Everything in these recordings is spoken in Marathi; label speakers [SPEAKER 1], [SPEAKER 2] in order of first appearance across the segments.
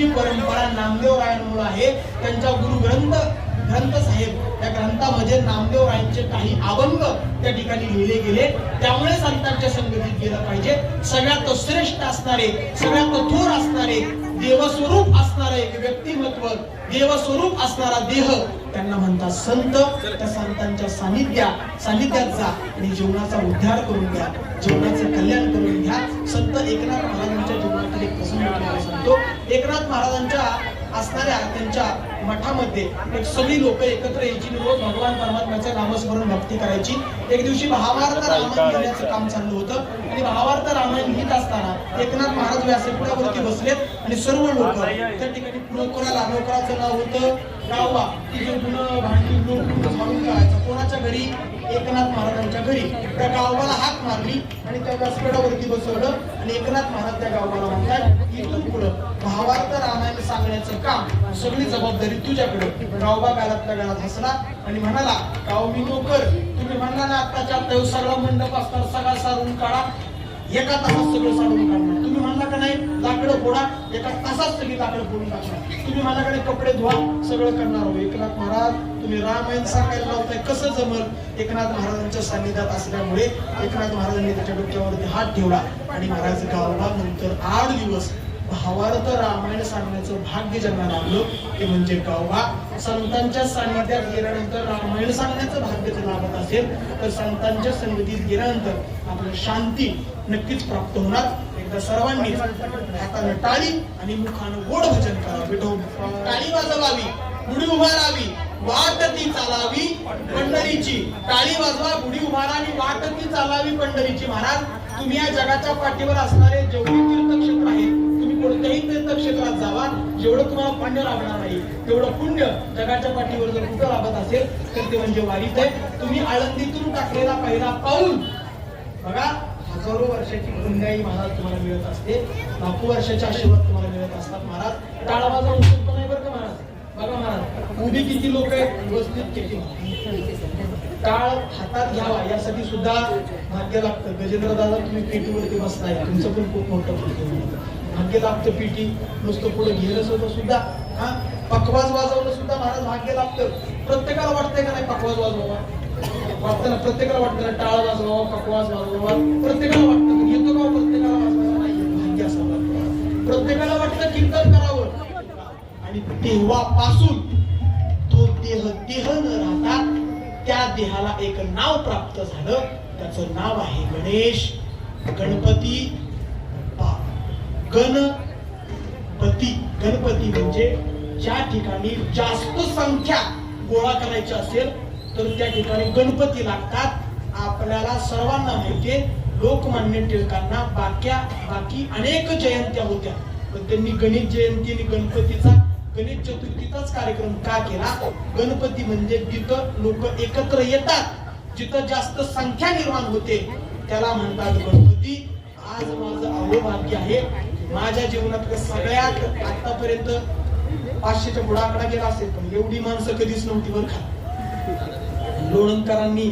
[SPEAKER 1] ही परंपरा नामदेव रायांमुळे आहे. त्यांच्या गुरु ग्रंथ ग्रंथ साहेब त्या ग्रंथामध्ये नामदेव रायांचे काही अभंग त्या ठिकाणी लिहिले गेले. त्यामुळे संतांच्या संगतीत गेलं पाहिजे. सगळ्यात श्रेष्ठ असणारे सगळ्यात थोर असणारे देवस्वरूप असणारे एक व्यक्तिमत्व देवस्वरूप असणारा देह त्यांना म्हणतात संत. त्या संतांच्या सानिध्या सानिध्यात जा आणि जीवनाचा उद्धार करून घ्या. जीवनाचं कल्याण करून घ्या. संत एकनाथ महाराजांच्या जीवनात एक प्रसंग तुम्हाला सांगतो एकनाथ महाराजांच्या असणाऱ्या त्यांच्या मठामध्ये एक सगळी लोक एकत्र यायची. रोज भगवान परमात्म्याचं नामस्मरण भक्ती करायची. एक दिवशी भावार्थ रामायण घेण्याचं काम चाललं होतं. आणि भावार्थ रामायण घेत असताना एकनाथ महाराज व्यासपीठावरती बसलेत. आणि सर्व लोक त्या ठिकाणी नोकराला नोकराचं नाव होतं. गावबा की जो गुन्हा भांडी लोक कोणाच्या घरी एकनाथ महाराजांच्या घरी. त्या गावाला हाक मारली आणि त्या व्यासपीठावरती बसवलं आणि एकनाथ महाराज त्या गावाला म्हणतात इथून पुढं भावार्थ रामायण सांगण्याचं काम सगळी जबाबदारी तुझ्याकडे. गावबा गालातल्या गालात हसला आणि म्हणाला गाव मी नोकर. तुम्ही म्हणला ना आत्ताच्या आत्ता सगळा मंडप असणार सगळा सारून काढा. एका तासात सगळं सांगून काढणार तुम्ही म्हणला का नाही लाकडं फोडा एका तासात सगळी लाकडं फोडून टाकणार. तुम्ही माझ्याकडे कपडे धुवा सगळं करणार हो एकनाथ महाराज तुम्ही रामायण सांगायला लावताय कसं जमल? एकनाथ महाराजांच्या सान्निध्यात असल्यामुळे एकनाथ महाराजांनी त्याच्या डोक्यावरती हात ठेवला आणि महाराज गावला नंतर आठ दिवस भावार्थ रामायण सांगण्याचं भाग्य ज्यांना लाभलं ते म्हणजे गावबा संतांच्या सान्निध्यात गेल्यानंतर रामायण सांगण्याचं भाग्य लाभत असेल तर संतांच्या संगतीत गेल्यानंतर आपलं शांती नक्कीच प्राप्त होणार. एकदा सर्वांनी हातानं टाळी आणि मुखानं गोड भजन करावं. विठोब टाळी वाजवावी गुढी उभारावी वाट ती चालावी पंढरीची. टाळी वाजवा गुढी उभारा आणि वाट ती चालावी पंढरीची. महाराज तुम्ही या जगाच्या पाठीवर असणारे जेवढे तीर्थक्षेत्र आहेत कोणत्याही तीर्थक्षेत्रात जावा जेवढं तुम्हाला पुण्य लाभणार नाही तेवढं पुण्य जगाच्या पाठीवर जर कुठं लाभत असेल तर ते म्हणजे वारीत आहे. तुम्ही आळंदीतून टाकलेला पहिला पाऊल. बघा हजारो वर्षाची पुण्याई महाराज तुम्हाला मिळत असते. लाखो वर्षाच्या आशीर्वाद तुम्हाला मिळत असतात महाराज. टाळावाजा उचलतो नाही बरं का महाराज? बघा महाराज उभी किती लोक आहेत? व्यवस्थित किती टाळ हातात घ्यावा यासाठी सुद्धा भाग्य लागतं. गजेंद्र दादा तुम्ही पेटीवरती बसताय. तुमचं पण खूप मोठं भाग्य आहे. भाग्य लागतं नुसतं पुढे घेणं सुद्धा सुद्धा. हा? पकवाज वाजवणं सुद्धा महाराज भाग्य लागतं प्रत्येकाला वाटतंय का नाही पकवाज वाजवावा? वाटतं ना? प्रत्येकाला वाटतं ना टाळ वाजवावा पकवाज वाजवावा? प्रत्येकाला वाटतं येतो का हो प्रत्येकाला वाजवावा नाही भाग्य असावं लागतं प्रत्येकाला वाटतं कीर्तन करावं. आणि तेव्हापासून तो देह देह न राहता त्या देहाला एक नाव प्राप्त झालं. त्याचं नाव आहे गणेश. गणपती गणपती गणपती म्हणजे ज्या ठिकाणी जास्त संख्या गोळा करायची असेल तर त्या ठिकाणी गणपती लागतात. आपल्याला सर्वांना माहितीये लोकमान्य टिळकांना बाक्या बाकी अनेक जयंत्या होत्या. पण त्यांनी गणित जयंती आणि गणपतीचा गणेश चतुर्थीचाच कार्यक्रम का केला? गणपती म्हणजे जिथं लोक एकत्र येतात जिथं जास्त संख्या निर्माण होते त्याला म्हणतात गणपती. आज माझं अहोभाग्य आहे माझ्या जीवनातलं सगळ्यात आतापर्यंत पाचशेच्या पुढे आकडा गेला असेल पण एवढी माणसं कधीच नव्हती बरं का. लोणंदकरांनी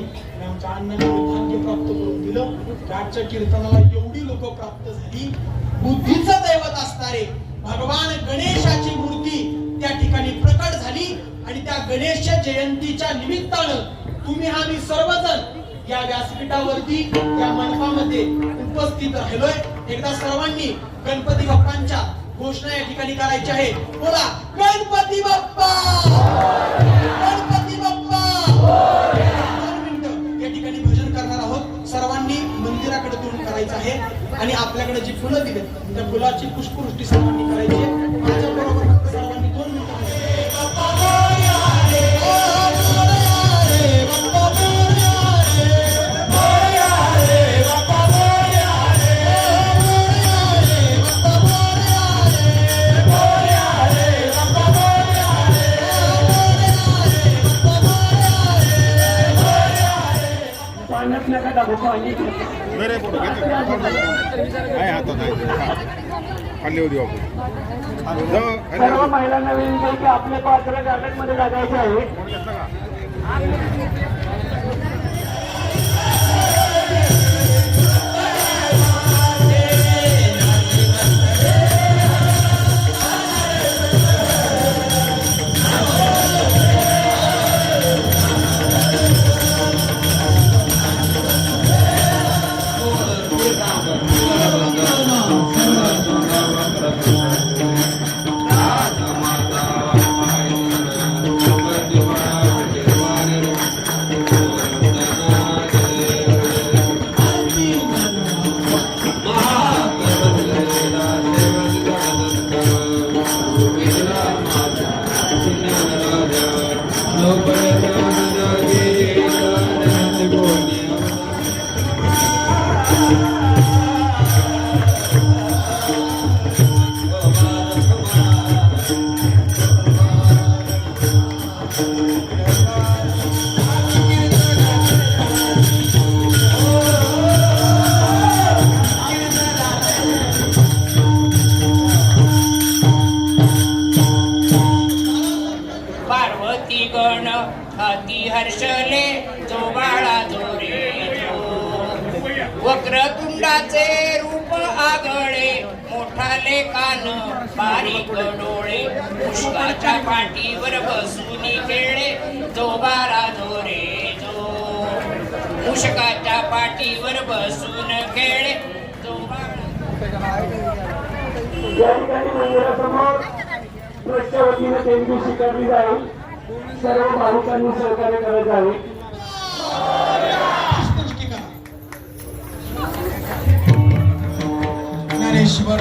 [SPEAKER 1] आमच्या अण्णांनी भाग्य प्राप्त करून दिलं आजच्या कीर्तनाला एवढी लोक प्राप्त झाली. बुद्धीचं दैवत असणारे भगवान गणेशाची मूर्ती त्या ठिकाणी प्रकट झाली आणि त्या गणेशच्या जयंतीच्या निमित्तानं तुम्ही आम्ही सर्वजण या व्यासपीठावरती या मंडपामध्ये उपस्थित राहिलोय. एकदा सर्वांनी गणपती बाप्पांच्या घोषणा या ठिकाणी करायची आहे बोला गणपती बाप्पा! गणपती बाप्पा! दोन मिनिटं या ठिकाणी भजन करणार आहोत. सर्वांनी मंदिराकडे तोंड करायचं आहे. आणि आपल्याकडे जी फुलं दिली त्या फुलाची पुष्पवृष्टी सर्वांनी करायची आहे. माझ्या बरोबर
[SPEAKER 2] आहे हा. खाली होती आपण
[SPEAKER 3] सर्व. महिलांना विनंती की आपले पात्र गार्डनमध्ये लागायचे आहे
[SPEAKER 4] अति हर्षले जो बाळा जोरे. वक्रतुंडाचे रूप आगळे मोठाले कान बारीक डोळे पुष्पाच्या पाठीवर बसून खेळे जो बाळा जोरे जो. मुष्काच्या पाठीवर बसून खेळे जो बाळा
[SPEAKER 3] या ठिकाणी मंदिरासमोर ट्रस्टच्या देणगी स्वीकारली जाईल. सर्व भाविकांनी सहकार्य करायचं आहे.
[SPEAKER 1] नरेश्वर